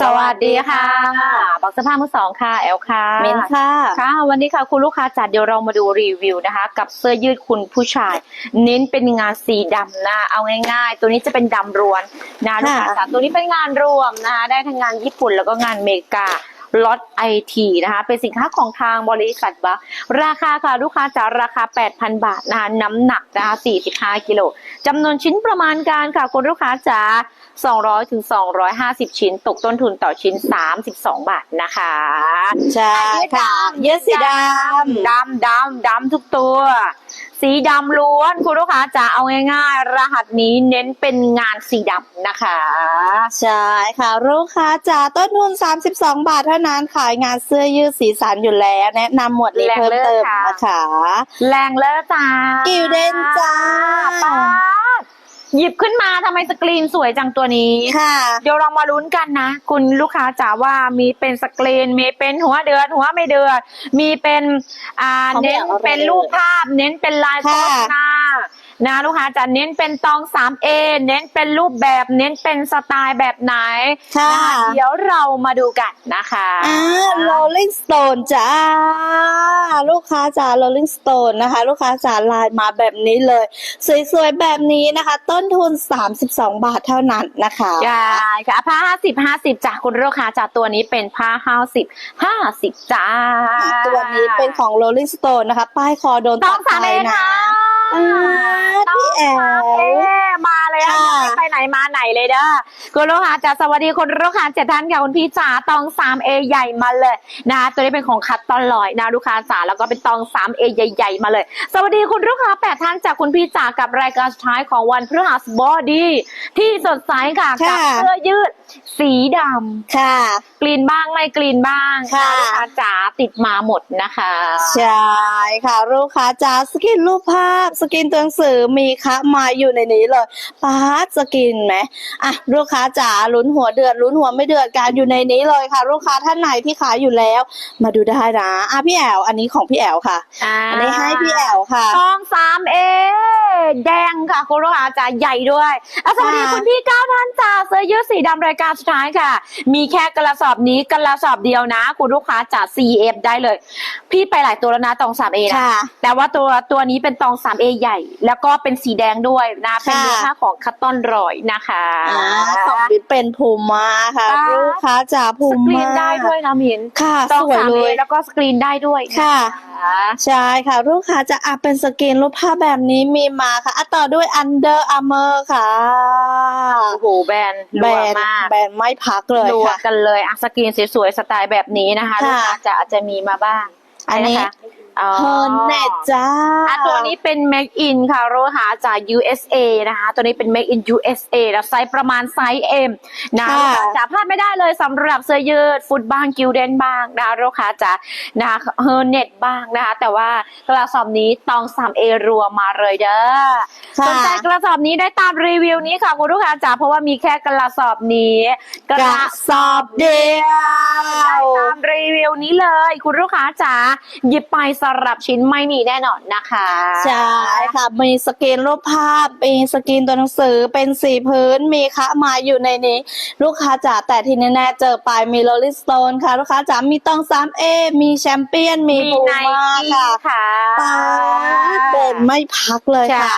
สวัสดีค่ะ บอกสภาพมือสองค่ะ แอลค่ะเมนค่ะ ค่ะ วันนี้ค่ะคุณลูกค้าจัดเดี๋ยวเรามาดูรีวิวนะคะ กับเสื้อยืดคุณผู้ชาย เน้นเป็นงานสีดำนะ เอาง่ายๆ ตัวนี้จะเป็นดำร้วนนะลูกค้าค่ะจัดตัวนี้เป็นงานรวมนะคะได้ทั้งงานญี่ปุ่นแล้วก็งานอเมริกา ล็อตไอทีนะคะ เป็นสินค้าของทางบริษัทบะราคาค่ะลูกค้าจะราคา 8,000 บาทนะคะน้ำหนักนะคะ45 กิโลจำนวนชิ้นประมาณการค่ะคุณลูกค้าจ๋า200ถึง250 ชิ้น ตกต้นทุนต่อชิ้น 32 บาทนะคะใช่ค่ะ เยสสีดดำดำดำทุกตัว สีดำล้วน คุณลูกค้าจะเอาง่ายๆ รหัสนี้เน้นเป็นงานสีดำนะคะำใช่ค่ะลูกค้าจ๋าต้นทุน 32 บาทเท่านั้นขายงานเสื้อยืดสีสันอยู่แล้วแนะนำหมวดนี้แรงเพิ่มเลิศเติมค่ะนะคะ แรงเลอะจ้ากิวเด้นจ้าป๊าด หยิบขึ้นมาทำไมสกรีนสวยจังตัวนี้ ค่ะ เดี๋ยวเรามาลุ้นกันนะ คุณลูกค้าจ๋าว่ามีเป็นสกรีน มีเป็นหัวเดือดหัวไม่เดือดมีเป็นอ่าเขาไม่เน้นเอาอะไรเป็นรูปภาพ เน้นเป็นลายโฆค่ะษณา นะลูกค้าจะเน้นเป็นตอง 3A เน้นเป็นรูปแบบ เน้นเป็นสไตล์แบบไหนค่ะนะคะเดี๋ยวเรามาดูกันนะคะอ่า Rolling Stone จ้า ลูกค้าจ๋า Rolling Stone นะคะ ลูกค้าจ๋าลายมาแบบนี้เลย สวยๆ แบบนี้นะคะ ต้นทุน 32 บาทเท่านั้นนะคะได้ค่ะผ้าห้าสิบห้าสิบจากคุณลูกค้าจากตัวนี้เป็นผ้าห้าสิบห้าสิบจ้าตัวนี้เป็นของ Rolling Stone นะคะ ป้ายคอโดนต้ตัองดสามไปเอนะค่ะอ่าพี่แอล เอ๊ะมาเลยอะค่ะยังไม่ไปไหนมาไหนเลยเด้อคุณลูกค้าจะสวัสดีคุณลูกค้าเจ็ดท่านค่ะคุณพี่จ๋าตองสามเอใหญ่มาเลยนะตัวนี้เป็นของคัดตอนลอยนะลูกค้าจ๋าแล้วก็เป็นตองสามเอใหญ่ๆมาเลย สวัสดีคุณลูกค้าแปดท่านจากคุณพี่จ๋ากับรายการสุดท้ายของวันพฤหัสบดีที่สดใสค่ะกับค่ะเสื้อยืดสีดำค่ะ กลีนบ้างไม่กลีนบ้างค่ะลูกค้าจ๋าติดมาหมดนะคะใช่ค่ะลูกค้าจ๋าสกินรูปภาพ สกินตัวหนังสือมีคะมาอยู่ในนี้เลยปาร์ตสกินไหมอะลูกค้าจ๋าลุ้นหัวเดือดลุ้นหัวไม่เดือดการอยู่ในนี้เลยค่ะ ลูกค้าท่านไหนที่ขายอยู่แล้ว มาดูได้นะอะพี่แอลอันนี้ของพี่แอลค่ะอันนี้ให้พี่แอลค่ะทองสามเอแดงค่ะคุณลูกค้าจ๋าใหญ่ด้วยอะสวัสดีค่ะคุณพี่เก้าท่านจ๋าเสื้อยืดสีดำรายการสุดท้ายค่ะ มีแค่กระสอบนี้กระสอบเดียวนะ คุณลูกค้าจ๋า CF ได้เลย พี่ไปหลายตัวแล้วนะตองสามเอนะค่ะแต่ว่าตัวตัวนี้เป็นตอง 3A ใหญ่ แล้วก็เป็นสีแดงด้วยนะเป็นค่ะเนื้อผ้าของคัตตอนรอยนะคะอ่าของบิ๊กเป็นภูมิมาค่ะค่ะลูกค้าจ๋าภูสมิกรีมานได้ด้วยนะมินค่ะตองสวยสามเลเอยแล้วก็สกรีนได้ด้วยนค่ะคะใช่ค่ะ ลูกค้าจะอะเป็นสกรีนรูปภาพแบบนี้มีมาค่ะอะต่อด้วย Under Armour ค่ะโอ้โหแบรนด์แบรัรวนด์มากแบรนด์ไม่พักเลยรัวค่ะ กันเลยอะสกรีนสวยๆสไตล์แบบนี้นะคะค่ะ ลูกค้าจะอาจจะมีมาบ้างอันนี้ะคะอ๋อ เฮอร์เน็ตจ้าอะตัวนี้เป็น Make in ค่ะโรหาจาก USA นะคะ ตัวนี้เป็น Make in USA แล้วไซส์ประมาณไซส์ M นะค่ะลูกค้าจะพลาดไม่ได้เลยสำหรับเสื้อยืดฟุตบ้างกิลเดนบ้างนะคะลูกค้าจะนะคะเฮอร์เน็ตบ้างนะคะ แต่ว่ากระสอบนี้ตอง 3A รัวมาเลยเด้อค่ะสนใจกระสอบนี้ได้ตามรีวิวนี้ค่ะคุณลูกค้าจ๋าเพราะว่ามีแค่กระสอบนี้ กระสอบเดียวตามรีวิวนี้เลย คุณลูกค้าจ๋าหยิบไปสำหรับชิ้นไม่มีแน่นอนนะคะ ใช่ค่ะ มีสกรีนรูปภาพ มีสกรีนตัวหนังสือเป็นสีพื้น มีคะมาอยู่ในนี้ ลูกค้าจ๋าแต่ที่แน่ๆเจอไปมี Rolling Stone ค่ะ ลูกค้าจ๋ามีตอง 3A มีแชมเปี้ยน มีมีภูไนมากี้ค่ะค่ะปาดเดินไม่พักเลยใช่ค่ะ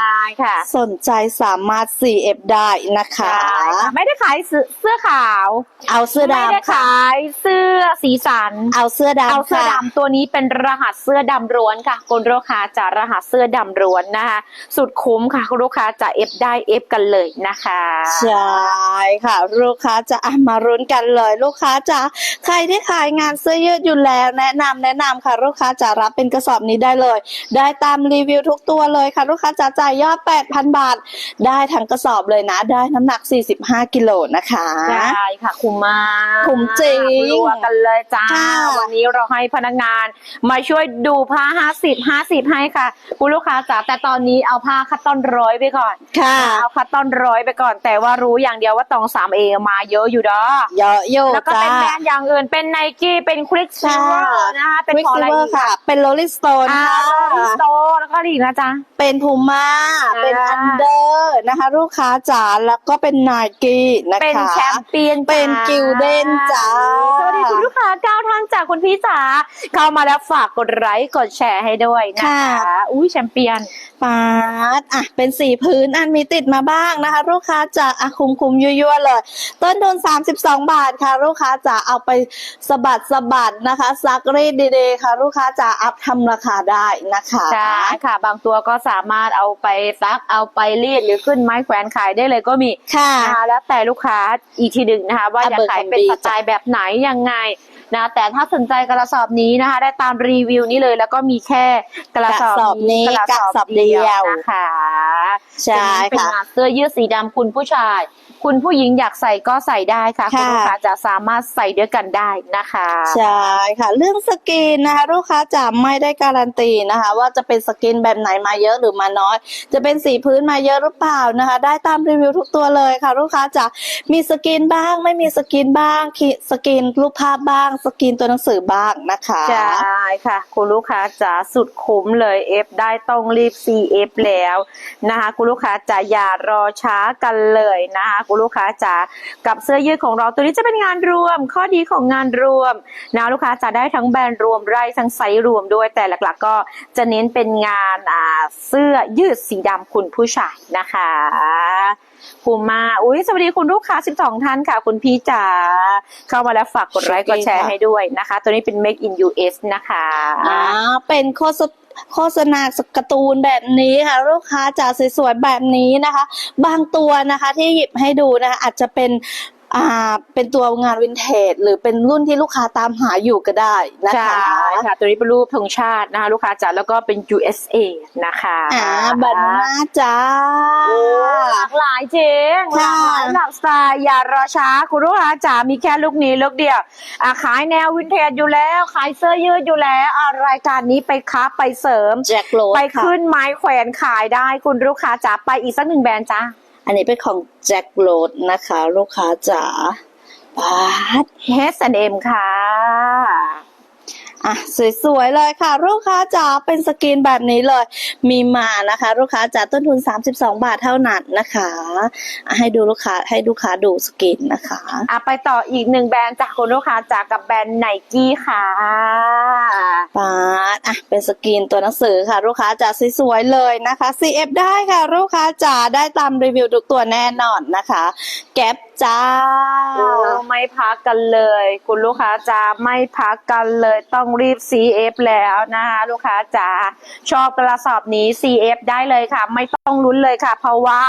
ค่ะสนใจสามารถ CF ได้นะคะใช่ค่ะไม่ได้ขายเสื้อเสื้อขาวเอาเสื้อไม่ได้ดำค่ะ ขายเสื้อสีสัน เอาเสื้อเอาดำเสื้อค่ะ ดำตัวนี้เป็นรหัสเสื้อดำร้วนค่ะคุณลูกค้าจะรหัสเสื้อดำร้วนนะคะสุดคุ้มค่ะคุณลูกค้าจะเอฟได้เอฟกันเลยนะคะใช่ค่ะ ลูกค้าจะอะมารุ้นกันเลย ลูกค้าจะใครที่ขายงานเสื้อยืดอยู่แล้ว แนะนำแนะนำค่ะ ลูกค้าจะรับเป็นกระสอบนี้ได้เลย ได้ตามรีวิวทุกตัวเลยค่ะ ลูกค้าจะจ่ายยอด 8,000 บาท ได้ทั้งกระสอบเลยนะ ได้น้ำหนัก 45 กิโลนะคะใช่ค่ะคุ้มมากคุ้มจริงรัวกันเลยจ้าค่ะวันนี้เราให้พนักงานมาช่วยดูผ้าห้าสิบห้าสิบให้ค่ะ คุณลูกค้าจ๋าแต่ตอนนี้เอาผ้าคัตตอนร้อยไปก่อนค่ะเอาคัตตอนร้อยไปก่อน แต่ว่ารู้อย่างเดียวว่าตองสามเอมาเยอะอยู่เด้อเยอะโยแล้วก็จ้าเป็นแบรนด์อย่างอื่นเป็นไนกี้เป็นคลิกซิเวอค่ะร์นะคะเป็นวิกของซิอะไรเวออีร์กค่ะ เป็นโรลิสโตนอ่าค่ะโตแล้วก็อีกนะจ๊ะเป็นพูม่าอ่าเป็นอันเดอร์นะคะลูกค้าจ๋าแล้วก็เป็นไนกี้นะคะเป็นแชมเปี้ยนจ้าเป็นกิลเด้นจ้าสวัสดีคุณลูกค้าเก้าท่านจากคุณพี่จ๋าเข้ามาแล้วฝากกดไลค์กดแชร์ให้ด้วยนะคะอุ้ยแชมเปี้ยนปาดอะเป็นสีพื้นอันมีติดมาบ้างนะคะ ลูกค้าจะอะคุมคุมๆยั่วๆเลย ต้นทุน32 บาทค่ะ ลูกค้าจะเอาไปสะบัดสะบัดนะคะ ซักรีดดีๆค่ะ ลูกค้าจะอัพทำราคาได้นะคะใช่ค่ะ บางตัวก็สามารถเอาไปซักเอาไปรีดหรือขึ้นไม้แขวนขายได้เลยก็มีค่ะนะคะแล้วแต่ลูกค้าอีกทีหนึ่งนะคะ ว่าอะจะเบอร์ขายของเป็นบีสไตล์แบบไหนยังไงนะแต่ถ้าสนใจกระสอบนี้นะคะ ได้ตามรีวิวนี้เลยแล้วก็มีแค่กระสอบกระสอบนี้กระกระสอบเดียวนะคะใช่เป็นค่ะงานเสื้อยืดสีดำคุณผู้ชาย คุณผู้หญิงอยากใส่ก็ใส่ได้ค่ะ คุณค่ะลูกค้าจะสามารถใส่ด้วยกันได้นะคะใช่ค่ะ เรื่องสกรีนนะคะ ลูกค้าจะไม่ได้การันตีนะคะ ว่าจะเป็นสกรีนแบบไหนมาเยอะหรือมาน้อย จะเป็นสีพื้นมาเยอะหรือเปล่านะคะ ได้ตามรีวิวทุกตัวเลยค่ะ ลูกค้าจะมีสกรีนบ้างไม่มีสกรีนบ้างขีสกรีนรูปภาพบ้าง สกรีนตัวหนังสือบ้างนะคะใช่ค่ะ คุณลูกค้าจ๋าสุดคุ้มเลยเอฟได้ต้องรีบ CF แล้วนะคะ คุณลูกค้าจ๋าอย่ารอช้ากันเลยนะคะคุณลูกค้าจ๋ากับเสื้อยืดของเราตัวนี้จะเป็นงานรวม ข้อดีของงานรวมนะลูกค้าจะได้ทั้งแบรนด์รวมไร่ทั้งไซส์รวมด้วยแต่หลักๆ ก็จะเน้นเป็นงานเสื้อยืดสีดำคุณผู้ชายนะคะ ภูมิมาอุ้ยสวัสดีคุณลูกค้า 12 ท่านค่ะ คุณพี่จ๋าเข้ามาแล้วฝากกดไลค์กดแชร์ให้ด้วยนะคะ ตัวนี้เป็น Make in US นะคะอ่าเป็นโฆษโฆษณาการ์ตูนแบบนี้ค่ะ ลูกค้าจะสวยๆแบบนี้นะคะ บางตัวนะคะที่หยิบให้ดูนะคะอาจจะเป็น อ่าเป็นตัวงานวินเทจหรือเป็นรุ่นที่ลูกค้าตามหาอยู่ก็ได้นะใช่คะค่ะตัวนี้เป็นรูปธงชาตินะคะลูกค้าจ๋าแล้วก็เป็น USA นะคะอ่าบัตรหน้าจ้าโอ้หลากหลายจริงหลาค่ะกหลายหลากสไตล์อย่ารอช้าคุณลูกค้าจ๋ามีแค่ลูกนี้ลูกเดียวอะขายแนววินเทจอยู่แล้วขายเสื้อยืดอยู่แล้วอะรายการนี้ไปค้าไปเสริม แจ็คโรสไปค่ะ ขึ้นไม้แขวนขายได้คุณลูกค้าจ๋าไปอีกสักหนึ่งแบรนด์จ้า อันนี้เป็นของแจ็คโรดนะคะ ลูกค้าจ๋าบาท H&M ค่ะ อะสวยๆเลยค่ะ ลูกค้าจ๋าเป็นสกรีนแบบนี้เลย มีมานะคะ ลูกค้าจ๋าต้นทุน 32 บาทเท่านั้นนะคะอะให้ดูลูกค้าให้ลูกค้าดูสกรีนนะคะอะไปต่ออีกหนึ่งแบรนด์จากคุณลูกค้าจากกับแบรนด์ไนกี้ค่ะปาดอะเป็นสกรีนตัวหนังสือค่ะ ลูกค้าจ๋าสวยๆเลยนะคะ CF ได้ค่ะ ลูกค้าจ๋าได้ตามรีวิวทุกตัวแน่นอนนะคะ แก๊ปจ้าโอ้ไม่พักกันเลย คุณลูกค้าจ๋าไม่พักกันเลยต้องรีบ CF แล้วนะคะลูกค้าจ๋าชอบกระสอบนี้ CF ได้เลยค่ะ ไม่ต้องลุ้นเลยค่ะ เพราะว่า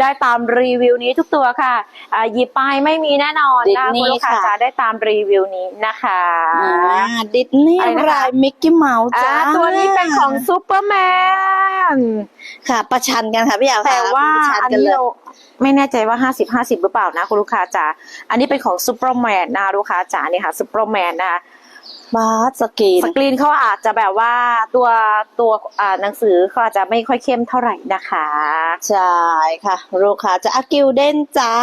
ได้ตามรีวิวนี้ทุกตัวค่ะอ่าหยิบไปไม่มีแน่นอนนะดิสนีย์คุณลูกค้าค่ะจ๋าได้ตามรีวิวนี้นะคะอ่าดิสนีย์อะไรนะคะรายมิกกี้เมาส์อ่าจ้าตัวนี้เป็นของซูเปอร์แมนค่ะ ประชันกันค่ะพี่ยาวค่ะแต่ว่าประชันอันกันนี้เลยเรา ไม่แน่ใจว่าห้าสิบห้าสิบหรือเปล่านะคุณลูกค้าจ๋าอันนี้เป็นของซูเปอร์แมนนะคะลูกค้าจ๋าเนี่ยค่ะซูเปอร์แมนนะคะบาสสกรีนสกรีนเขาอาจจะแบบว่าตัวตัวอ่าหนังสือเขาอาจจะไม่ค่อยเข้มเท่าไหร่นะคะ ใช่ค่ะ ลูกค้าจะอากิวเดนจ้า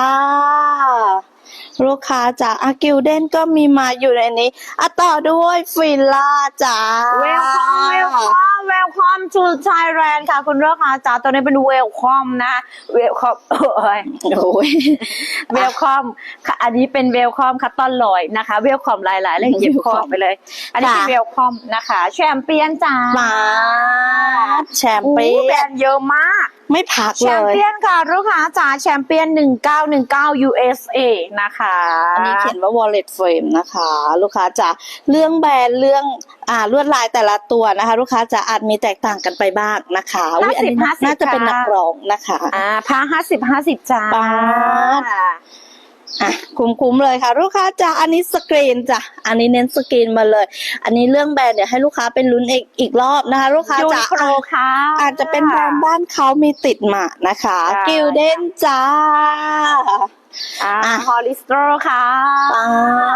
ลูกค้าจากอากิวเดนก็มีมาอยู่ในนี้อะต่อด้วยฟิลล่าจ้าเวลคอมเวลคอมเวลคอมทูไทยแลนด์ค่ะ คุณลูกค้าจ๋าตัวนี้เป็นเวลคอมนะเวลคอมเอ้ย โอ้ยเวลคอมค่ะ อันนี้เป็นเวลคอมคัตตอนลอยนะคะเวลคอมหลายๆเลยหยิบคอไปเลย อันนี้เป็นเวลคอมนะคะ แชมเปี้ยนจ้ามาแชมอู้เปี้แบรยนนด์เยอะมาก ไม่พักแชเลมย เปี้ยนค่ะลูกค้าจ๋าแชมเปี้ยน 1919 USA นะคะอันนี้เขียนว่า wallet frame นะคะ ลูกค้าจะเรื่องแบรนด์เรื่องอ่าลวดลายแต่ละตัวนะคะ ลูกค้าจะอาจมีแตกต่างกันไปบ้างนะคะอุ๊ยอันนี้น่าน่าจะเป็นนักร้องนะคะ อ่าผ้า50 50 จ้าป๊าด อะคุ้มๆเลยค่ะ ลูกค้าจ้ะอันนี้สกรีนจ้ะอันนี้เน้นสกรีนมาเลย อันนี้เรื่องแบรนด์เดี๋ยวให้ลูกค้าเป็นลุ้นอีกอีกรอบนะคะ ลูกค้ายูจ้ะนิโคลค่ะอาจจะเป็นแบรนด์บ้านเขามีติดมานะคะใช่กิลเด้นจ้า อ่าอะฮอลิสโตรค่ะป๊าด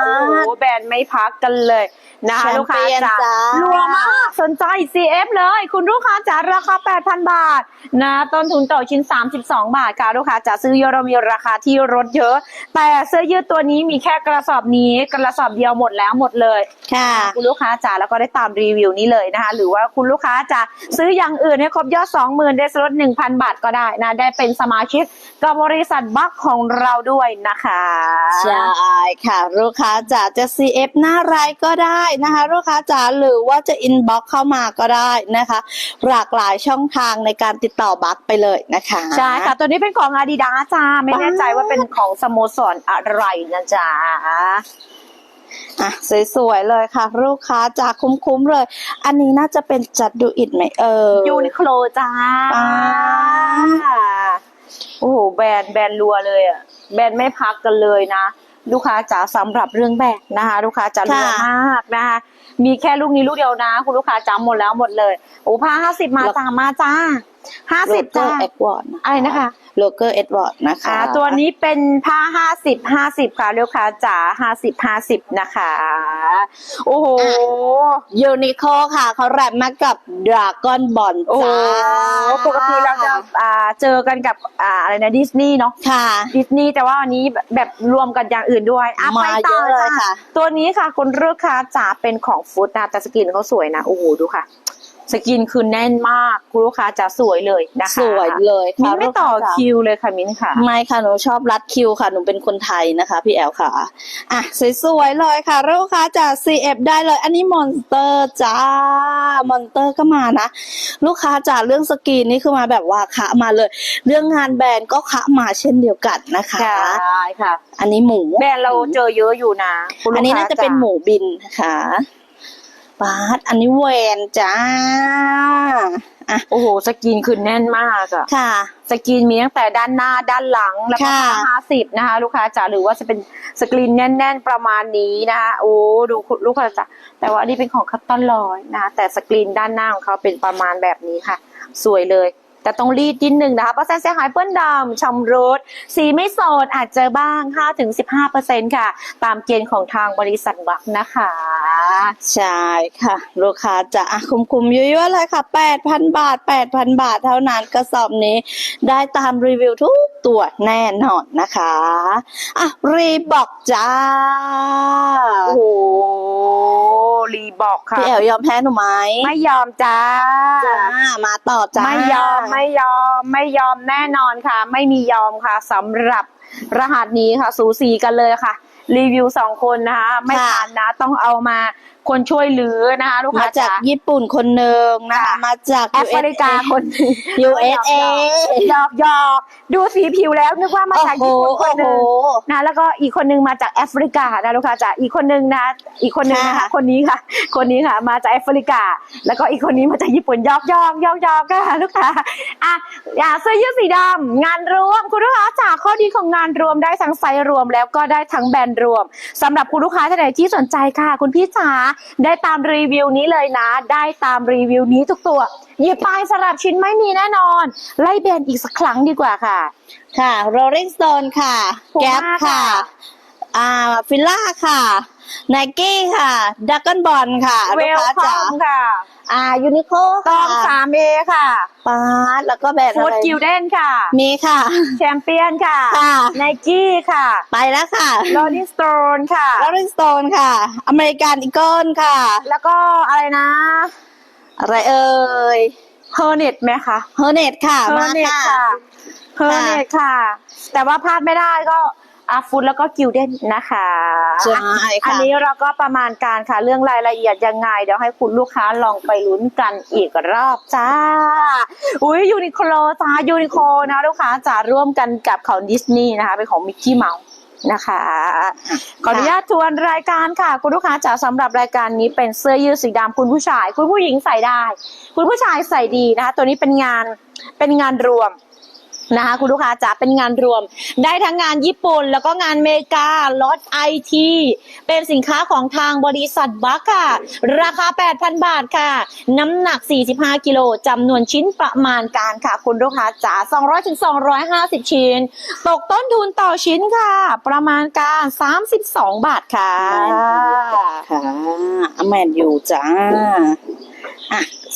โอ้โหแบรนด์ไม่พักกันเลยนะคะแชมลูกค้าเปี้ยนจ๋าจ้ารัวมากสนใจ CF เลย คุณลูกค้าจ๋าราคา 8,000 บาทนะต้นทุนต่อชิ้น 32 บาทค่ะลูกค้าจ๋าซื้อเยอะเรามีราคาที่ลดเยอะ แต่เสื้อยืดตัวนี้มีแค่กระสอบนี้กระสอบเดียวหมดแล้วหมดเลยค่ะคุณลูกค้าจ๋าแล้วก็ได้ตามรีวิวนี้เลยนะคะหรือว่าคุณลูกค้าจะซื้ออย่างอื่นให้ครบยอด 20,000 ได้ลด1,000 บาทก็ได้นะได้เป็นสมาชิกกับบริษัทบัคของเราด้วยนะคะใช่ค่ะลูกค้าจ๋าจะ CF หน้าไรก็ได้นะคะลูกค้าจ๋าหรือว่าจะ inbox เข้ามาก็ได้นะคะ หลากหลายช่องทางในการติดต่อบัคไปเลยนะคะใช่ค่ะตัวนี้เป็นของ Adidas จ้าไม่แน่ใจว่าเป็นของสโมสรอะไรนะจ๊ะอะสวยๆเลยค่ะ ลูกค้าจ๋าคุ้มๆเลย อันนี้น่าจะเป็นจัดดูอิดไหมเออยูนิโคลจ้าอ่า โอ้โหแบรนด์แบรนด์รัวเลยอะแบรนด์ไม่พักกันเลยนะ ลูกค้าจ๋าสำหรับเรื่องแบกนะคะ ลูกค้าจ๋ารัวมากนะคะ มีแค่ลูกนี้ลูกเดียวนะ คุณลูกค้าจำหมดแล้วหมดเลยโอ้ผ้าห้าสิบมาจ้ามาจ้าห้าโลสิบเกอจ้าร์เอ็ดวอร์ดอะไรนะคะโลเกอร์เอ็ดวอร์ดนะคะอ่าตัวนี้เป็นผ้าห้าสิบห้าสิบค่ะลูกค้าจ๋าห้าสิบห้าสิบนะคะ โอ้โห ยูนิโคค่ะ เขาแรปมากับดราก้อนบอลโอ้โหปกติเราจะอ่าเจอกันกับอ่าอะไรนะดิสนีย์เนาะค่ะ ดิสนีย์แต่ว่าวันนี้แบบรวมกันอย่างอื่นด้วยอะมาไปต่เยอะเลยจ้ค่ะ ตัวนี้ค่ะคุณลูกค้าจ๋าเป็นของฟุตนะแต่สกินเขาสวยนะโอ้โหดูค่ะ สกินคือแน่นมากคุณลูกค้าจ๋าสวยเลยนะคะสวยเลยมิ้ค่ะนไม่ต่อลูกาจ๋าคิวเลยค่ะมิ้นค่ะ ไม่ค่ะหนูชอบรัดคิวค่ะหนูเป็นคนไทยนะคะ พี่แอลค่ะอะสวยๆเลยค่ะลูกค้าจาก CF ได้เลย อันนี้มอนสเตอร์จ้ามอนสเตอร์ก็มานะ ลูกค้าจากเรื่องสกรีนนี่คือมาแบบว่าคะมาเลย เรื่องงานแบรนด์ก็คะมาเช่นเดียวกันนะคะใช่ค่ะ อันนี้หมูแบรนด์เราเจอเยอะอยู่นะคุณลูกอันนี้ค้น่าจะเป็นหมูบินนะคะ บาสอันนี้แหวนจ้าอะโอ้โห สกินคือแน่นมากอะค่ะ สกรีนมีตั้งแต่ด้านหน้าด้านหลังแล้วก็ค่ะ ห้าสิบนะคะ ลูกค้าจ๋าหรือว่าจะเป็นสกรีนแน่น ๆ ประมาณนี้นะคะโอ้ดูคุณลูกค้าจ๋าแต่ว่าอันนี้เป็นของคัตตอนลอยนะคะแต่สกรีนด้านหน้าของเขาเป็นประมาณแบบนี้ค่ะ สวยเลย แต่ต้องรีดนิดนึงนะคะเปอร์เซ็นต์เสียหายเปื้อนดำชำรุดสีไม่สดอาจเจอบ้าง 5-15%ค่ะ ตามเกณฑ์ของทางบริษัทบักนะคะ ใช่ค่ะ ลูกค้าจะอะคุ้มเยั่วๆเลยค่ะ 8,000 บาท 8,000 บาทเท่านั้นกระสอบนี้ ได้ตามรีวิวทุกตัวแน่นอนนะคะอะรีบอกจ้า โอ้โหรีบอกค่ะพี่แอลยอมแพ้หนูไหมไม่ยอมจ้าจ้ามาต่อจ้า ไม่ยอมไม่ยอมไม่ยอมแน่นอนค่ะ ไม่มียอมค่ะสำหรับรหัสนี้ค่ะ สูสีกันเลยค่ะ รีวิวสองคนนะคะ ไม่ทันนะต้องเอามาคนช่วยเหลือนะคะลูกมาค้าจากจ๋าญี่ปุ่นคนหนึ่งนะคะค่ะมาจาก แอฟริกาคนหนึ่ง USA หยอกหยอกดูสีผิวแล้วนึกว่ามาโอ้จากโหญี่ปุ่นคนโอ้หโห นึ่งนะแล้วก็อีกคนนึงมาจากแอฟริกานะลูกค้าจ๋าอีกคนนึงนะอีกคนนึงนะคะค่ะ คนนี้ค่ะ คนนี้ค่ะ มาจากแอฟริกา แล้วก็อีกคนนี้มาจากญี่ปุ่นหยอกหยอกหยอกหยอกค่ะลูกค้าอะอย่าเสื้อยืดสีดำงานรวมคุณลูกค้าจ๋าข้อดีของงานรวมได้ทั้งไซส์รวมแล้วก็ได้ทั้งแบรนด์รวม สำหรับคุณลูกค้าท่านใดที่สนใจค่ะ คุณพี่จ๋าได้ตามรีวิวนี้เลยนะ ได้ตามรีวิวนี้ทุกตัวหยิบไปสลับชิ้นไม่มีแน่นอน ไล่แบรนด์อีกสักครั้งดีกว่าค่ะ ค่ะ Rolling Stone ค่ะ Puma แก๊ปค่ะค่ะ อ่าฟิลล่าค่ะ ไนกี้ค่ะดักกอนบอลค่ะเวลูกลค้าคจ๋าอมค่ะอ่ายูนิโคตค่ะองสามเอค่ะปาร์ตแล้วก็แบรนด์ฟูอะดไรกิลเด้นค่ะ มีค่ะ แชมเปี้ยนค่ะค่ะ ไนกี้ค่ะไปแล้วค่ะโรลิสโตนค่ะ Rolling Stone ค่ะ อเมริกันอีเกิลค่ะ แล้วก็อะไรนะอะไรเอ่ยเฮอร์เน็ตไหมคะเฮอร์เน็ตค่ะเฮอมาร์เน็ตค่ะค่ะ เฮอร์เน็ตค่ะ แต่ว่าพลาดไม่ได้ก็ อาฟูดแล้วก็กิลเด้นนะคะใช่อันค่ะนี้เราก็ประมาณการค่ะเรื่องรายละเอียดยังไง เดี๋ยวให้คุณลูกค้าลองไปลุ้นกันอีกรอบจ้า อุ้ยยูนิโคลจ้ายูนิโคลนะลูกค้าจะร่วมกันกับของดิสนีย์นะคะเป็นของมิกกี้เมาส์นะคะขออนุญาตทวนรายการค่ะ คุณลูกค้าจ๋าสำหรับรายการนี้เป็นเสื้อยืดสีดำคุณผู้ชาย คุณผู้หญิงใส่ได้ คุณผู้ชายใส่ดีนะคะ ตัวนี้เป็นงานเป็นงานรวม นะคะคุณลูกค้าจ๋าเป็นงานรวม ได้ทั้งงานญี่ปุ่น แล้วก็งานเมกาลอตไอทีเป็นสินค้าของทางบริษัทบัคค่ะ ราคา 8,000 บาทค่ะ น้ำหนัก 45 กิโลจำนวนชิ้นประมาณการค่ะ คุณลูกค้าจ๋า200ถึง250 ชิ้น ตกต้นทุนต่อชิ้นค่ะ ประมาณการ 32 บาทค่ะค่ะแมนอยู่จ้า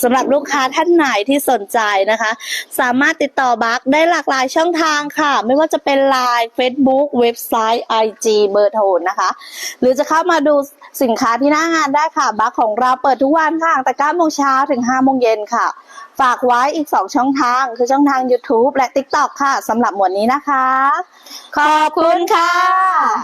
สำหรับลูกค้าท่านไหนที่สนใจนะคะ สามารถติดต่อบัคได้หลากหลายช่องทางค่ะ ไม่ว่าจะเป็น Line Facebook เว็บไซต์ IG เบอร์โทรนะคะ หรือจะเข้ามาดูสินค้าที่หน้างานได้ค่ะบัคของเราเปิดทุกวันค่ะตั้งแต่9โมงเช้าถึง5โมงเย็นค่ะ ฝากไว้อีก 2 ช่องทาง คือช่องทาง YouTube และ TikTok ค่ะสำหรับหมวดนี้นะคะ ขอบคุณค่ะ